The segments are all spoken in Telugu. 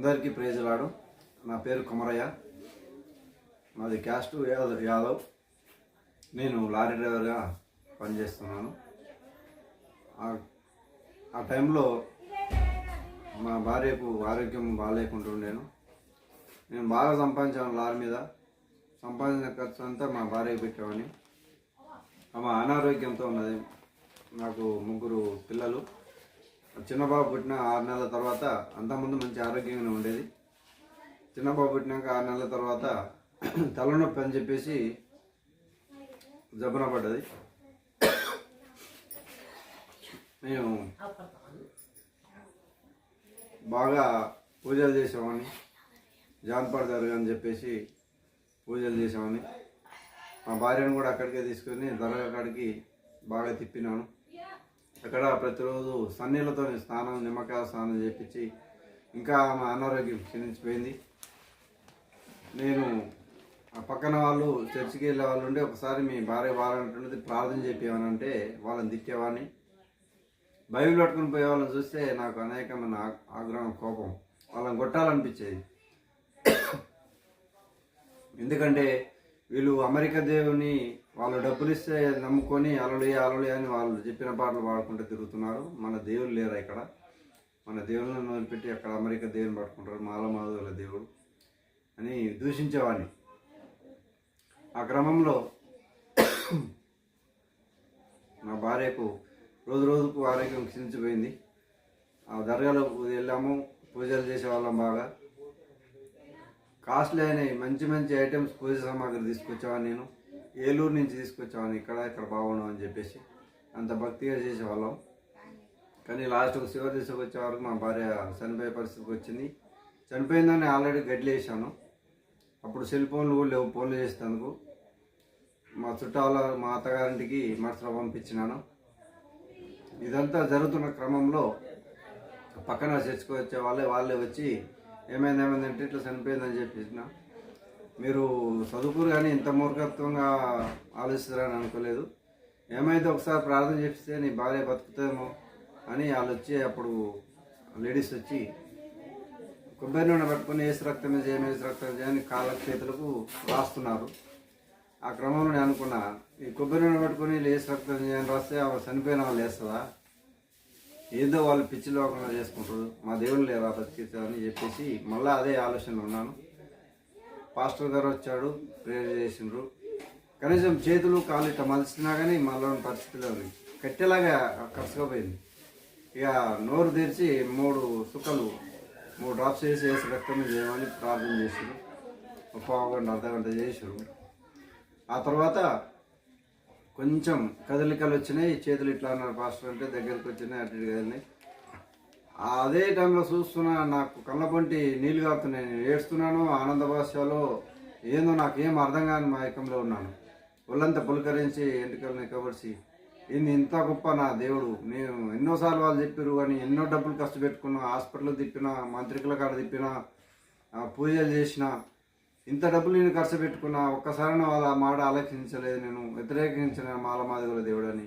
అందరికీ ప్రేజలాడు నా పేరు కుమరయ్య. మాది క్యాస్ట్ యాదవ్ యాదవ్. నేను లారీ డ్రైవర్గా పనిచేస్తున్నాను. ఆ- ఆ టైంలో మా భార్యకు ఆరోగ్యం బాగాలేకుంటుండేను నేను బాగా సంపాదించాను లారీ మీద. సంపాదించిన ఖర్చు అంతా మా భార్యకు పెట్టామని ఆమె అనారోగ్యంతో ఉన్నది. నాకు ముగ్గురు పిల్లలు. చిన్న బాబు పుట్టిన ఆరు నెలల తర్వాత అంతకుముందు మంచి ఆరోగ్యంగానే ఉండేది. చిన్న బాబు పుట్టినాక ఆరు నెలల తర్వాత తలనొప్పి అని చెప్పేసి జబ్బున పడ్డది. మేము బాగా పూజలు చేసామని జాన్పాడు అని చెప్పేసి పూజలు చేసామని మా భార్యను కూడా అక్కడికే తీసుకొని దర్గా కాడికి బాగా తిప్పినాను. అక్కడ ప్రతిరోజు సన్నీళ్ళతో స్నానం నిమ్మకాయ స్నానం చేపించి ఇంకా ఆమె అనారోగ్యం క్షీణించిపోయింది. నేను ఆ పక్కన వాళ్ళు చర్చికి వెళ్ళే వాళ్ళు ఉంటే ఒకసారి మీ భార్య బాగాలంటున్నది ప్రార్థన చెప్పేవానంటే వాళ్ళని తిట్టేవాడిని. బైబిల్ పట్టుకుని పోయే వాళ్ళని చూస్తే నాకు అనేకమైన ఆ- ఆగ్రహం కోపం వాళ్ళని కొట్టాలనిపించేది. ఎందుకంటే వీళ్ళు అమెరికా దేవుని వాళ్ళు డబ్బులు ఇస్తే నమ్ముకొని అలలు అలలు అని వాళ్ళు చెప్పిన పాటలు పాడుకుంటూ తిరుగుతున్నారు. మన దేవుడు లేరా ఇక్కడ? మన దేవుళ్ళని వదిలిపెట్టి అక్కడ అమెరికా దేవుని పట్టుకుంటారు. మాల మాధవుల దేవుడు అని దూషించేవాడిని. ఆ క్రమంలో నా భార్యకు రోజు రోజుకు ఆరోగ్యం క్షీణించిపోయింది. ఆ దర్గాలో వెళ్ళాము. పూజలు చేసేవాళ్ళం బాగా. కాస్ట్లీ అయినాయి మంచి మంచి ఐటమ్స్ పూజ సామాగ్రి తీసుకొచ్చేవాడిని నేను. ఏలూరు నుంచి తీసుకొచ్చేవాడిని. ఇక్కడ ఇక్కడ బాగుండు అని చెప్పేసి అంత భక్తిగా చేసేవాళ్ళం. కానీ లాస్ట్కు చివరి దిశకు వరకు మా భార్య చనిపోయే పరిస్థితికి వచ్చింది. చనిపోయిందని ఆల్రెడీ గడ్లు వేసాను. అప్పుడు సెల్ ఫోన్లు కూడా లేవు ఫోన్లు చేసినందుకు. మా చుట్టాల మా అత్తగారింటికి మరుసలో పంపించినాను. ఇదంతా జరుగుతున్న క్రమంలో పక్కన చర్చకు వచ్చే వాళ్ళే వాళ్ళే వచ్చి ఏమైంది ఏమైంది అంటే ఇట్లా చనిపోయిందని చెప్పేసిన. మీరు చదువుకురు కానీ ఇంత మూర్ఖత్వంగా ఆలోచిస్తారని అనుకోలేదు. ఏమైతే ఒకసారి ప్రార్థన చేపిస్తే నీ భార్య బతుకుతామో అని వాళ్ళు వచ్చి అప్పుడు లేడీస్ వచ్చి కొబ్బరి నూనె పట్టుకొని ఏసు రక్తం చేయని ఏసు రక్తం చేయని కాళ్ళ చేతులకు రాస్తున్నారు. ఆ క్రమంలో నేను అనుకున్నా ఈ కొబ్బరి నూనె పట్టుకొని ఏసు రక్తం చేయని రాస్తే ఆమె చనిపోయిన వాళ్ళు వేస్తుందా ఏదో వాళ్ళు పిచ్చి లోకంలో చేసుకుంటారు. మా దేవుడు లేరా అని చెప్పేసి మళ్ళీ అదే ఆలోచనలో ఉన్నాను. పాస్టర్ గారు వచ్చాడు ప్రేయర్ చేసిండ్రు. కనీసం చేతులు కాళ్ళు ఇట్లా మలిచినా కానీ మళ్ళీ పరిస్థితిలో కట్టేలాగా కరుసుకపోయింది ఇక నోరు తెరిచి మూడు సుక్కలు మూడు డ్రాప్స్ వేసి వేసి రక్తం చేయమని ప్రార్థన చేసారు ఒక పావు గంట అర్ధ గంట చేసారు ఆ తర్వాత కొంచెం కదలికలు వచ్చినాయి చేతులు ఇట్లా అన్నారు పాస్టర్ అంటే దగ్గరికి వచ్చినాయి అటు కదిలినాయి అదే టైంలో చూస్తున్నా నాకు కళ్ళపంటి నీళ్ళు కాపుతున్నాయి. నేను ఏడుస్తున్నాను ఆనంద భాషలో ఏందో నాకేం అర్థం కాని మైకంలో ఉన్నాను. ఒళ్ళంతా పులకరించి ఎంటికల్ని కబడిసి ఏంది ఇంత గొప్ప నా దేవుడు. నేను ఎన్నోసార్లు వాళ్ళు చెప్పారు కానీ ఎన్నో డబ్బులు కష్టపెట్టుకున్నా హాస్పిటల్ తిప్పినా మంత్రికుల కాడ తిప్పినా పూజలు చేసిన ఇంత డబ్బులు నేను ఖర్చు పెట్టుకున్నా ఒక్కసారి వాళ్ళ మాట ఆలోచించలేదు నేను వ్యతిరేకించిన మాల మాదిగల దేవుడని.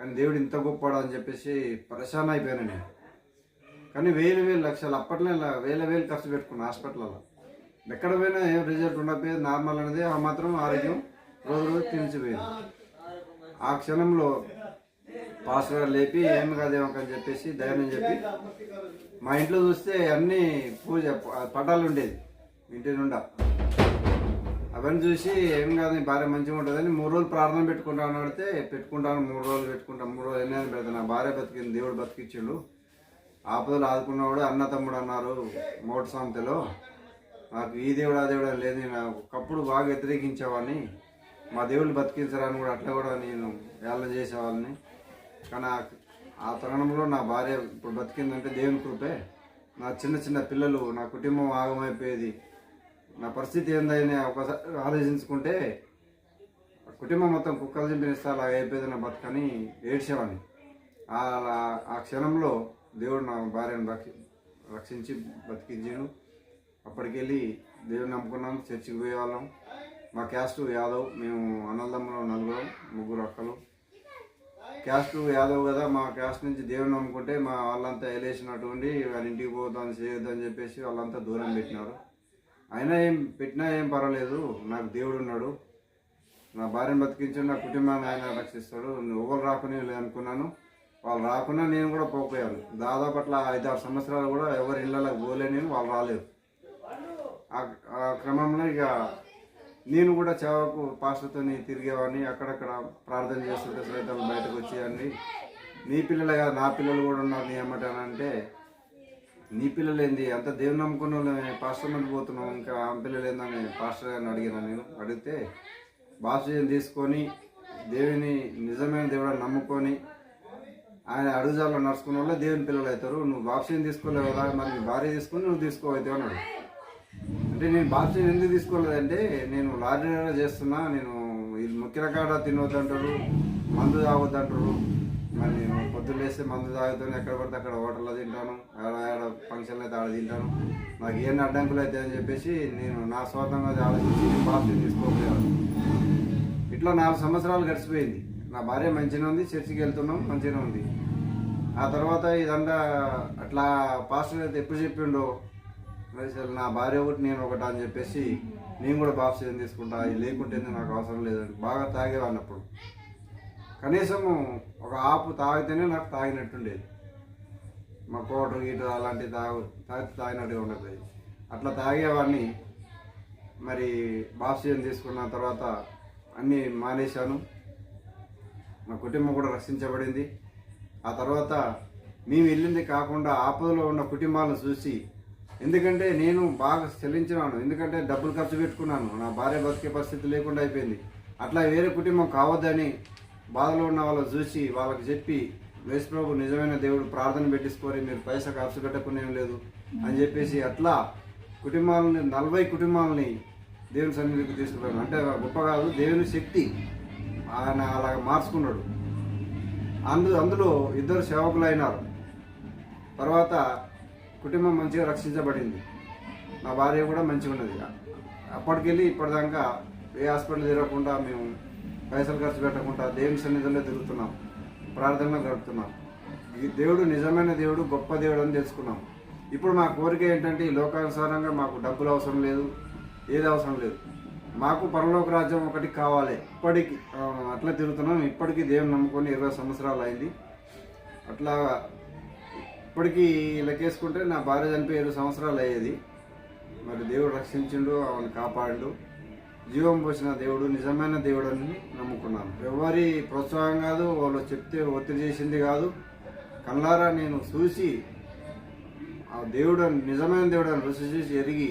కానీ దేవుడు ఇంత గొప్పవాడు అని చెప్పేసి పరేషాన్ అయిపోయాను నేను. కానీ వేలు వేలు లక్షలు అప్పట్లో వేల వేలు ఖర్చు పెట్టుకున్నా హాస్పిటల్లో. ఎక్కడ పోయినా ఏం రిజల్ట్ ఉండకపోయేది నార్మల్ అనేది ఆ మాత్రం ఆరోగ్యం రోజు రోజు తినిచిపోయింది ఆ క్షణంలో పాస్వర్డ్ లేపి ఏమి కాదేమో అని చెప్పేసి ధైర్యం చెప్పి మా ఇంట్లో చూస్తే అన్నీ పూజ పటాలు ఉండేది. ఇంటి నుండా. అవన్నీ చూసి ఏం కాదు నీ భార్య మంచిగా ఉంటుందని మూడు రోజులు ప్రార్థన పెట్టుకుంటాను అడిగితే పెట్టుకుంటాను మూడు రోజులు పెట్టుకుంటాను మూడు రోజులు ఎన్నైనా పెడతాను నా భార్య బతికింది దేవుడు బతికిచ్చిండు. ఆపదలు ఆదుకున్నవాడు అన్న తమ్ముడు అన్నారు మోట సామెతలో నాకు ఈ దేవుడు ఆ దేవుడు అని లేదు నేను ఒకప్పుడు బాగా వ్యతిరేకించేవాడిని. మా దేవుళ్ళు బతికించరాని కూడా అట్లా కూడా నేను వేళ చేసేవాళ్ళని కానీ ఆ తరుణంలో నా భార్య ఇప్పుడు బతికిందంటే దేవుని కృపే. నా చిన్న చిన్న పిల్లలు నా కుటుంబం ఆగమైపోయేది. నా పరిస్థితి ఏందని ఒకసారి ఆలోచించుకుంటే కుటుంబం మొత్తం కుక్కలు చింపినిస్తే అలా అయిపోయేది నా బతుకని ఏడ్చేవాడిని. ఆ ఆ క్షణంలో దేవుడు నా భార్యను రక్షి రక్షించి బతికించాడు. అప్పటికెళ్ళి దేవుని నమ్ముకున్నాం చర్చికి పోయేవాళ్ళం. మా క్యాస్ట్ యాదవ్ మేము అన్నదమ్ములు నలుగురం ముగ్గురు అక్కలు. క్యాస్ట్ యాదవ్ కదా మా క్యాస్ట్ నుంచి దేవుని నమ్ముకుంటే మా వాళ్ళంతా ఎలేసినటువంటి వాళ్ళ ఇంటికి పోతాను చేయొద్దని చెప్పేసి వాళ్ళంతా దూరం పెట్టినారు. అయినా ఏం పెట్టినా ఏం పర్వాలేదు. నాకు దేవుడు ఉన్నాడు. నా భార్యను బతికించి నా కుటుంబాన్ని ఆయన రక్షిస్తాడు. నువ్వు ఎవరు రాకునే అనుకున్నాను. వాళ్ళు రాకున్నా నేను కూడా పోకపోయాను. దాదాపు అట్లా ఐదారు సంవత్సరాలు కూడా ఎవరి ఇళ్ళకి పోలే నేను వాళ్ళు రాలేదు. ఆ- ఆ క్రమంలో ఇక నేను కూడా చావకు పాస్టర్తో తిరిగేవాడిని. అక్కడక్కడ ప్రార్థన చేస్తుంటే సైతం బయటకు వచ్చేయండి. నీ పిల్లలే కాదు నా పిల్లలు కూడా ఉన్నారు నీ అమ్మటానంటే నీ పిల్లలు ఏంది అంత దేవుని నమ్ముకున్న వాళ్ళమే పాస్టర్ మంది పోతున్నాం ఇంకా ఆ పిల్లలు ఏందని పాస్టర్ గారిని అడిగినా నేను. అడిగితే బాప్సిజం తీసుకొని దేవుని నిజమైన దేవుడు నమ్ముకొని ఆయన అడుగుజాల్లో నడుచుకున్న వాళ్ళే దేవుని పిల్లలు అవుతారు నువ్వు బాప్సిజం తీసుకోలేవు కదా. మరి నీ భార్య తీసుకొని నువ్వు తీసుకోవైతే అన్నాడు. అంటే నేను బాప్సిజం ఎందుకు తీసుకోలేదంటే నేను లారీ చేస్తున్నా. నేను ఇది ముఖ్య కాడ తినవద్దంటారు మందు తాగొద్దంటారు మరి నేను పొద్దున్న లేస్తే మందు తాగుతాను. ఎక్కడ పడితే అక్కడ హోటల్లో తింటాను. అక్కడ ఆడ ఫంక్షన్లో అయితే ఆడ తింటాను నాకు ఏం అడ్డంకులు అయితే అని చెప్పేసి నేను నా స్వాతంగా ఆలోచించి నేను బాప్సిజం తీసుకోలేదు ఇట్లా నాలుగు సంవత్సరాలు గడిచిపోయింది. నా భార్య మంచిగా ఉంది చర్చికి వెళ్తున్నాం మంచిగా ఉంది. ఆ తర్వాత ఇదంతా అట్లా పాస్టర్ అయితే ఎప్పుడు చెప్పిండో అసలు నా భార్య ఒకటి నేను ఒకటి అని చెప్పేసి నేను కూడా బాప్సిజం తీసుకుంటా ఇది లేకుంటే నాకు అవసరం లేదని బాగా తాగేవాడినప్పుడు కనీసం ఒక ఆపు తాగితేనే నాకు తాగినట్టుండేది. మా పౌడర్ గీటర్ అలాంటివి తాగు తాగి తాగినట్టుగా ఉండదు అట్లా తాగేవాడిని మరి బాప్సిజం తీసుకున్న తర్వాత అన్నీ మానేశాను. మా కుటుంబం కూడా రక్షించబడింది. ఆ తర్వాత మేము వెళ్ళింది కాకుండా ఆపదలో ఉన్న కుటుంబాలను చూసి ఎందుకంటే నేను బాగా చెల్లించినాను ఎందుకంటే డబ్బులు ఖర్చు పెట్టుకున్నాను నా భార్య బతికే పరిస్థితి లేకుండా అయిపోయింది. అట్లా వేరే కుటుంబం కావద్దని బాధలో ఉన్న వాళ్ళని చూసి వాళ్ళకి చెప్పి వేసు ప్రభు నిజమైన దేవుడు ప్రార్థన పెట్టించుకొని మీరు పైసా ఖర్చు పెట్టకుండా లేదు అని చెప్పేసి అట్లా కుటుంబాలని నలభై కుటుంబాలని దేవుని సన్నిధికి తీసుకుపోయాడు. అంటే గొప్ప కాదు దేవుని శక్తి ఆయన అలా మార్చుకున్నాడు. అందు అందులో ఇద్దరు సేవకులు అయినారు తర్వాత కుటుంబం మంచిగా రక్షించబడింది. నా భార్య కూడా మంచిగా ఉన్నది. అప్పటికెళ్ళి ఇప్పటిదాకా ఏ హాస్పిటల్ తిరగకుండా మేము పైసలు ఖర్చు పెట్టకుండా దేవుని సన్నిధిలో తిరుగుతున్నాం. ప్రార్థన గడుపుతున్నాం ఈ దేవుడు నిజమైన దేవుడు గొప్ప దేవుడు అని తెలుసుకున్నాం. ఇప్పుడు మా కోరిక ఏంటంటే ఈ లోకానుసారంగా మాకు డబ్బులు అవసరం లేదు ఏది అవసరం లేదు. మాకు పరలోక రాజ్యం ఒకటి కావాలి. ఇప్పటికి అట్లా తిరుగుతున్నాం. ఇప్పటికీ దేవుని నమ్ముకొని ఇరవై సంవత్సరాలు అయింది. అట్లా ఇప్పటికీ లెక్కేసుకుంటే నా భార్య చనిపోయి ఇరవై సంవత్సరాలు అయ్యేది. మరి దేవుడు రక్షించిండు ఆమెను కాపాడు జీవం పోసిన దేవుడు నిజమైన దేవుడు అని నమ్ముకున్నాను. ఎవరి ప్రోత్సాహం కాదు వాళ్ళు చెప్తే ఒత్తిడి చేసింది కాదు. కళ్ళారా నేను చూసి ఆ దేవుడు నిజమైన దేవుడు అని రుచి చూసి ఎరిగి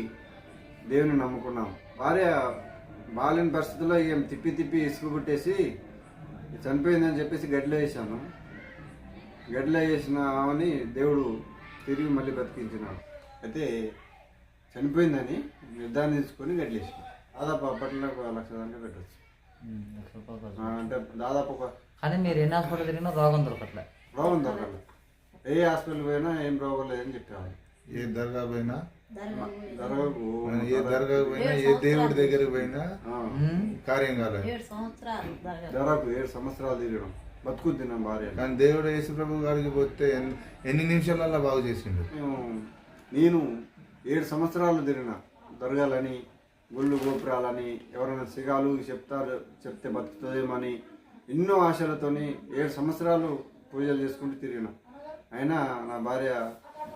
దేవుని నమ్ముకున్నాం భార్య బాలేని పరిస్థితుల్లో ఏం తిప్పి తిప్పి ఇసుకు పుట్టేసి చనిపోయిందని చెప్పేసి గడ్డిలో వేసాను గడ్డిలో వేసిన ఆమెని దేవుడు తిరిగి మళ్ళీ బతికించినాడు. అయితే చనిపోయిందని నిర్ధారించుకొని గడ్డలేసాను దాదాపు అప్పట్లో ఒక లక్ష దాకా పెట్టచ్చు. ఉమ్, లక్ష రూపాయలు ఖర్చు. అంటే దాదాపు ఒక కానీ మీరు ఎన్ని హాస్పిటల్ తిరిగినా రోగం దొరకట్లే. రోగం దొరకదు ఏ హాస్పిటల్ పోయినా ఏం రోగం లేదని చెప్పాను ఏ దర్గా పోయినా? మనం ఏ దర్గా పోయినా ఏ దేవుడి దగ్గరికి పోయినా ఉమ్, కార్యం కాలేదు. ఏడు సంవత్సరాలు దొరకు ఏడు సంవత్సరాలు తిరగడం బతుకుద్ది నా భార్య. కానీ దేవుడు యేసుప్రభు గారికి పోతే ఎన్ని ఎన్ని నిమిషాలలో బాగు చేసిండు? మేము నేను ఏడు సంవత్సరాలు తిరిగిన దొరగాలని గుళ్ళు గోపురాలని ఎవరైనా సిగాలు చెప్తారు చెప్తే బతుకుతుందేమని ఎన్నో ఆశలతోని ఏడు సంవత్సరాలు పూజలు చేసుకుంటూ తిరిగిన. అయినా నా భార్య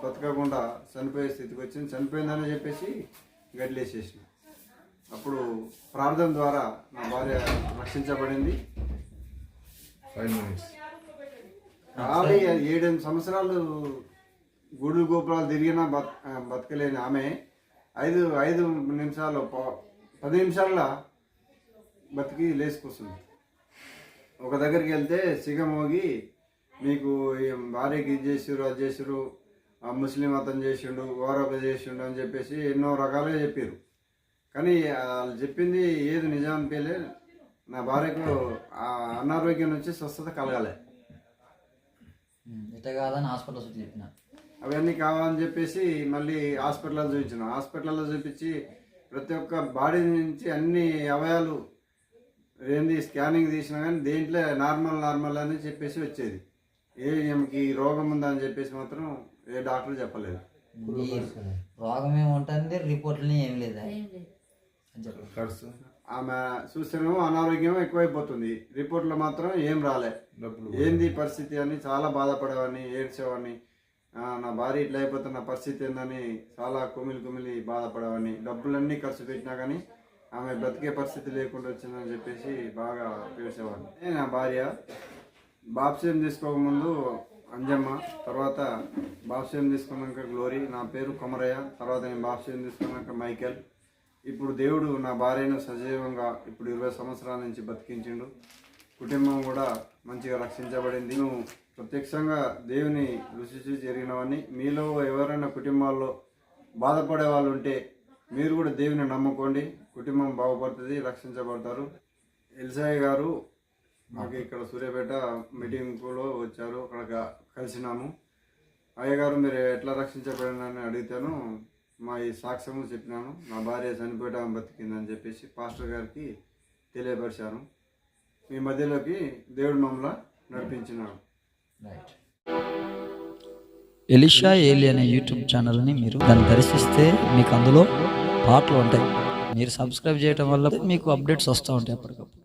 బతకకుండా చనిపోయే స్థితికి వచ్చింది. చనిపోయిందని చెప్పేసి గడ్లేసేసిన. అప్పుడు ప్రార్థన ద్వారా నా భార్య రక్షించబడింది. ఖాళీ ఏడెనిమిది సంవత్సరాలు గుడి గోపురాలు తిరిగినా బతకలేని ఆమె ఐదు ఐదు నిమిషాలు పది నిమిషాల్లో బతికి లేసుకొస్తుంది ఒక దగ్గరికి వెళ్తే సిగమోగి మీకు భార్యకి ఇది చేసిరు అది చేసిరు ఆ ముస్లిం మతం చేసిండు ఓరొక చేసిండు అని చెప్పేసి ఎన్నో రకాలుగా చెప్పారు కానీ వాళ్ళు చెప్పింది ఏది నిజాం పేలే నా భార్యకు అనారోగ్యం నుంచి స్వస్థత కలగాలి. ఇట్లా కాదని హాస్పిటల్ చెప్పిన. అవన్నీ కావాలని చెప్పేసి మళ్ళీ హాస్పిటల్లో చూపించిన. హాస్పిటల్లో చూపించి ప్రతి ఒక్క బాడీ నుంచి అన్ని అవయాలు ఏంది స్కానింగ్ తీసినా కానీ దేంట్లో నార్మల్ నార్మల్ అని చెప్పేసి వచ్చేది. ఏ ఈమెకి రోగం ఉందని చెప్పేసి మాత్రం ఏ డాక్టర్ చెప్పలేదు. రోగం ఏమి ఉంటుంది రిపోర్ట్లు ఏం లేదా. ఖర్చు ఆమె చూస్తేనేమో అనారోగ్యం ఎక్కువైపోతుంది. రిపోర్ట్లో మాత్రం ఏం రాలే. డబ్బులు ఏంది పరిస్థితి అని చాలా బాధపడేవాడిని ఏడ్చేవాడిని. నా భార్య ఇట్లా అయిపోతున్న పరిస్థితి ఏందని చాలా కుమిలి కుమిలి బాధపడేవాడిని. డబ్బులన్నీ ఖర్చు పెట్టినా కానీ ఆమె బ్రతికే పరిస్థితి లేకుండా వచ్చిందని చెప్పేసి బాగా ఏడ్చేవాడిని నా భార్య. బాప్స్యం తీసుకోకముందు అంజమ్మ తర్వాత బాప్స్యం తీసుకున్నాక గ్లోరీ నా పేరు కొమరయ్య తర్వాత నేను బాప్స్యం తీసుకున్నాక మైకేల్. ఇప్పుడు దేవుడు నా భార్యను సజీవంగా ఇప్పుడు ఇరవై సంవత్సరాల నుంచి బతికించిండు. కుటుంబం కూడా మంచిగా రక్షించబడింది. మేము ప్రత్యక్షంగా దేవుని రుచి చూసి జరిగినవన్నీ మీలో ఎవరైనా కుటుంబాల్లో బాధపడే వాళ్ళు ఉంటే మీరు కూడా దేవుని నమ్ముకోండి. కుటుంబం బాగుపడుతుంది రక్షించబడతారు. ఎల్సాయి గారు మాకు ఇక్కడ సూర్యాపేట మీటింగ్లో వచ్చారు. అక్కడ కలిసినాము. అయ్యగారు మీరు ఎట్లా రక్షించబడినని అడిగితేను. మా ఈ సాక్ష్యము చెప్పినాను. నా భార్య చనిపోయడం బతికిందని చెప్పేసి పాస్టర్ గారికి తెలియపరిచాను. మీ మధ్యలోకి దేవుడు మమ్మల్ని నడిపించినాడు. ఎలిషా ఏలి అనే యూట్యూబ్ ఛానల్ని మీరు దాన్ని దర్శిస్తే మీకు అందులో పాటలు ఉంటాయి. మీరు సబ్స్క్రైబ్ చేయడం వల్ల మీకు అప్డేట్స్ వస్తూ ఉంటాయి అప్పటికప్పుడు.